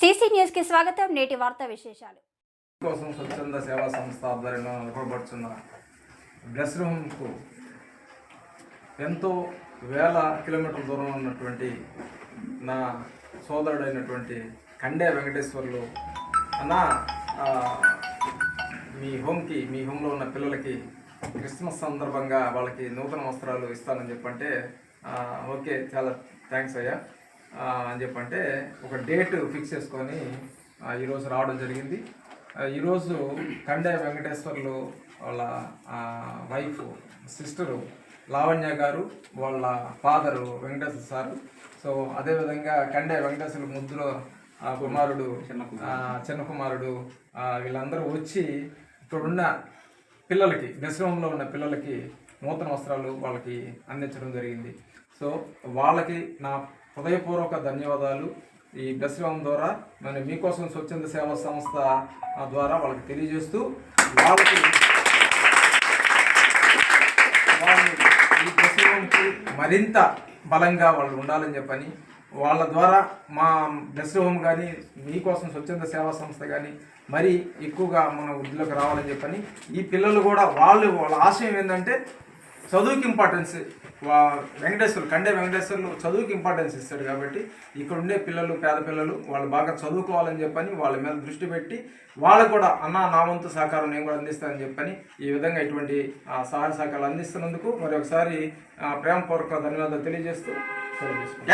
CC న్యూస్కి స్వాగతం. నేటి వార్తా విశేషాలు. కోసం స్వచ్ఛంద సేవా సంస్థ ఆధ్వర్యంలో నెలకొల్పబడుతున్న బ్లెస్ రూమ్కు ఎంతో వేల కిలోమీటర్ల దూరంలో ఉన్నటువంటి నా సోదరుడైనటువంటి కండే వెంకటేశ్వర్లు అన్న మీ హోమ్కి మీ హోమ్లో ఉన్న పిల్లలకి క్రిస్మస్ సందర్భంగా వాళ్ళకి నూతన వస్త్రాలు ఇస్తానని చెప్పంటే ఓకే చాలా థ్యాంక్స్ అయ్యా. అని చెప్పంటే ఒక డేట్ ఫిక్స్ చేసుకొని ఈరోజు రావడం జరిగింది. ఈరోజు కండే వెంకటేశ్వర్లు వాళ్ళ వైఫ్ సిస్టరు లావణ్య గారు వాళ్ళ ఫాదరు వెంకటేశ్వర సారు. సో అదేవిధంగా కండే వెంకటేశ్వర ముద్దులో ఆ కుమారుడు చిన్న కుమారుడు వీళ్ళందరూ వచ్చి ఇప్పుడున్న పిల్లలకి దశరంలో ఉన్న పిల్లలకి నూతన వస్త్రాలు వాళ్ళకి అందించడం జరిగింది. సో వాళ్ళకి నా హృదయపూర్వక ధన్యవాదాలు. ఈ దశరం ద్వారా మరి మీకోసం స్వచ్ఛంద సేవా సంస్థ ద్వారా వాళ్ళకి తెలియజేస్తూ వాళ్ళకి వాళ్ళు ఈ దశరంకి మరింత బలంగా వాళ్ళు ఉండాలని చెప్పని వాళ్ళ ద్వారా మా బెస్ట్ కానీ మీకోసం స్వచ్ఛంద సేవా సంస్థ కానీ మరి ఎక్కువగా మన వృద్ధిలోకి రావాలని చెప్పని ఈ పిల్లలు కూడా వాళ్ళు వాళ్ళ ఆశయం ఏంటంటే చదువుకి ఇంపార్టెన్స్ వా కండే వెంకటేశ్వరులు చదువుకి ఇంపార్టెన్స్ ఇస్తాడు కాబట్టి ఇక్కడ ఉండే పిల్లలు పేద పిల్లలు వాళ్ళు బాగా చదువుకోవాలని చెప్పని వాళ్ళ మీద దృష్టి పెట్టి వాళ్ళకు కూడా అన్న నా వంతు సహకారం నేను కూడా అందిస్తానని చెప్పని ఈ విధంగా ఇటువంటి ఆ, సహాయ సహకారాలు అందిస్తున్నందుకు మరి ఒకసారి ప్రేమపూర్వక ధన్యవాదాలు తెలియజేస్తూ సెలవు